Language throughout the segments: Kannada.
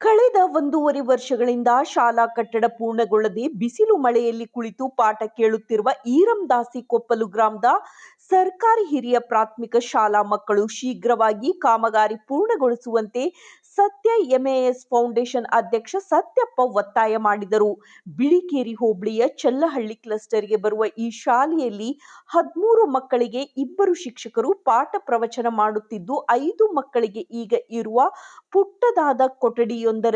ಮಕ್ಕಳ ಕಳೆದ ಒಂದೂವರೆ ವರ್ಷಗಳಿಂದ ಶಾಲಾ ಕಟ್ಟಡ ಪೂರ್ಣಗೊಳ್ಳದೆ ಬಿಸಿಲು ಮಳೆಯಲ್ಲಿ ಕುಳಿತು ಪಾಠ ಕೇಳುತ್ತಿರುವ ಈರಂದಾಸಿ ಕೊಪ್ಪಲು ಗ್ರಾಮದ ಸರ್ಕಾರಿ ಹಿರಿಯ ಪ್ರಾಥಮಿಕ ಶಾಲಾ ಮಕ್ಕಳು ಶೀಘ್ರವಾಗಿ ಕಾಮಗಾರಿ ಪೂರ್ಣಗೊಳಿಸುವಂತೆ ಸತ್ಯ ಎಂಎಎಸ್ ಫೌಂಡೇಶನ್ ಅಧ್ಯಕ್ಷ ಸತ್ಯಪ್ಪ ಒತ್ತಾಯ ಮಾಡಿದರು. ಬಿಳಿಕೇರಿ ಹೋಬಳಿಯ ಚಲ್ಲಹಳ್ಳಿ ಕ್ಲಸ್ಟರ್ಗೆ ಬರುವ ಈ ಶಾಲೆಯಲ್ಲಿ ಹದಿಮೂರು ಮಕ್ಕಳಿಗೆ ಇಬ್ಬರು ಶಿಕ್ಷಕರು ಪಾಠ ಪ್ರವಚನ ಮಾಡುತ್ತಿದ್ದು, ಐದು ಮಕ್ಕಳಿಗೆ ಈಗ ಇರುವ ಪುಟ್ಟದಾದ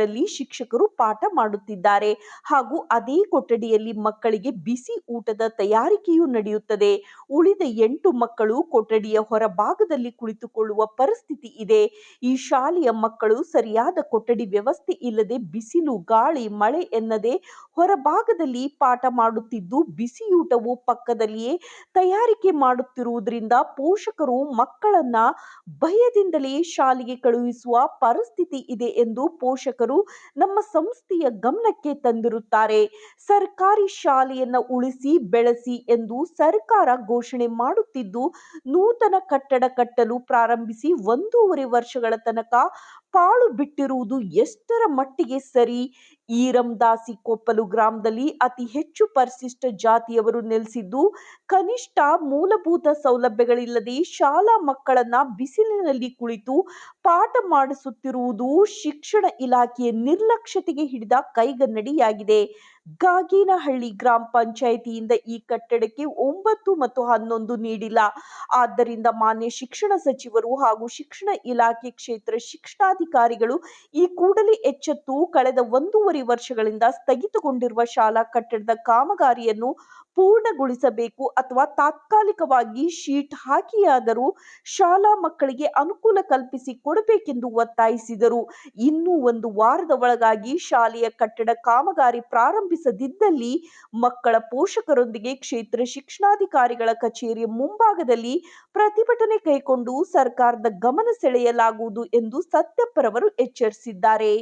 ಕೊಠಡಿಯೊಂದರಲ್ಲಿ ಶಿಕ್ಷಕರು ಪಾಠ ಮಾಡುತ್ತಿದ್ದಾರೆ. ಹಾಗೂ ಅದೇ ಕೊಠಡಿಯಲ್ಲಿ ಮಕ್ಕಳಿಗೆ ಬಿಸಿ ಊಟದ ತಯಾರಿಕೆಯೂ ನಡೆಯುತ್ತದೆ. ಉಳಿದ ಎಂಟು ಮಕ್ಕಳು ಕೊಠಡಿಯ ಹೊರಭಾಗದಲ್ಲಿ ಕುಳಿತುಕೊಳ್ಳುವ ಪರಿಸ್ಥಿತಿ ಇದೆ. ಈ ಶಾಲೆಯ ಮಕ್ಕಳು ಸರಿಯಾದ ಕೊಠಡಿ ವ್ಯವಸ್ಥೆ ಇಲ್ಲದೆ ಬಿಸಿಲು, ಗಾಳಿ, ಮಳೆ ಎನ್ನದೆ ಹೊರಭಾಗದಲ್ಲಿ ಪಾಠ ಮಾಡುತ್ತಿದ್ದು ಬಿಸಿಯೂಟವು ಪಕ್ಕದಲ್ಲಿಯೇ ತಯಾರಿಕೆ ಮಾಡುತ್ತಿರುವುದರಿಂದ ಪೋಷಕರು ಮಕ್ಕಳನ್ನ ಭಯದಿಂದಲೇ ಶಾಲೆಗೆ ಕಳುಹಿಸುವ ಪರಿಸ್ಥಿತಿ ಇದೆ ಎಂದು ಪೋಷಕರು ನಮ್ಮ ಸಂಸ್ಥೆಯ ಗಮನಕ್ಕೆ ತಂದಿರುತ್ತಾರೆ. ಸರ್ಕಾರಿ ಶಾಲೆಯನ್ನು ಉಳಿಸಿ ಬೆಳೆಸಿ ಎಂದು ಸರ್ಕಾರ ಘೋಷಣೆ ಮಾಡುತ್ತಿದ್ದು, ನೂತನ ಕಟ್ಟಡ ಕಟ್ಟಲು ಪ್ರಾರಂಭಿಸಿ ಒಂದೂವರೆ ವರ್ಷಗಳ ತನಕ ಪಾಳು ಬಿಟ್ಟಿರುವುದು ಎಷ್ಟರ ಮಟ್ಟಿಗೆ ಸರಿ? ಈರಂದಾಸಿ ಕೊಪ್ಪಲು ಗ್ರಾಮದಲ್ಲಿ ಅತಿ ಹೆಚ್ಚು ಪರಿಶಿಷ್ಟ ಜಾತಿಯವರು ನೆಲೆಸಿದ್ದು, ಕನಿಷ್ಠ ಮೂಲಭೂತ ಸೌಲಭ್ಯಗಳಿಲ್ಲದೆ ಶಾಲಾ ಮಕ್ಕಳನ್ನ ಬಿಸಿಲಿನಲ್ಲಿ ಕುಳಿತು ಪಾಠ ಮಾಡಿಸುತ್ತಿರುವುದು ಶಿಕ್ಷಣ ಇಲಾಖೆಯ ನಿರ್ಲಕ್ಷ್ಯತೆಗೆ ಹಿಡಿದ ಕೈಗನ್ನಡಿಯಾಗಿದೆ. ಗಾಗಿನಹಳ್ಳಿ ಗ್ರಾಮ ಪಂಚಾಯಿತಿಯಿಂದ ಈ ಕಟ್ಟಡಕ್ಕೆ ಒಂಬತ್ತು ಮತ್ತು ಹನ್ನೊಂದು ನೀಡಿಲ್ಲ. ಆದ್ದರಿಂದ ಮಾನ್ಯ ಶಿಕ್ಷಣ ಸಚಿವರು ಹಾಗೂ ಶಿಕ್ಷಣ ಇಲಾಖೆ ಕ್ಷೇತ್ರ ಶಿಕ್ಷಣಾಧಿಕಾರಿಗಳು ಈ ಕೂಡಲೇ ಎಚ್ಚೆತ್ತು ಕಳೆದ ಒಂದೂವರೆ ವರ್ಷಗಳಿಂದ ಸ್ಥಗಿತಗೊಂಡಿರುವ ಶಾಲಾ ಕಟ್ಟಡದ ಕಾಮಗಾರಿಯನ್ನು ಪೂರ್ಣಗೊಳಿಸಬೇಕು ಅಥವಾ ತಾತ್ಕಾಲಿಕವಾಗಿ ಶೀಟ್ ಹಾಕಿಯಾದರೂ ಶಾಲಾ ಮಕ್ಕಳಿಗೆ ಅನುಕೂಲ ಕಲ್ಪಿಸಿ ಕೊಡಬೇಕೆಂದು ಒತ್ತಾಯಿಸಿದರು. ಇನ್ನೂ ಒಂದು ವಾರದ ಒಳಗಾಗಿ ಶಾಲೆಯ ಕಟ್ಟಡ ಕಾಮಗಾರಿ ಪ್ರಾರಂಭಿಸದಿದ್ದಲ್ಲಿ ಮಕ್ಕಳ ಪೋಷಕರೊಂದಿಗೆ ಕ್ಷೇತ್ರ ಶಿಕ್ಷಣಾಧಿಕಾರಿಗಳ ಕಚೇರಿಯ ಮುಂಭಾಗದಲ್ಲಿ ಪ್ರತಿಭಟನೆ ಕೈಗೊಂಡು ಸರ್ಕಾರದ ಗಮನ ಸೆಳೆಯಲಾಗುವುದು ಎಂದು ಸತ್ಯಪ್ಪರವರು ಎಚ್ಚರಿಸಿದ್ದಾರೆ.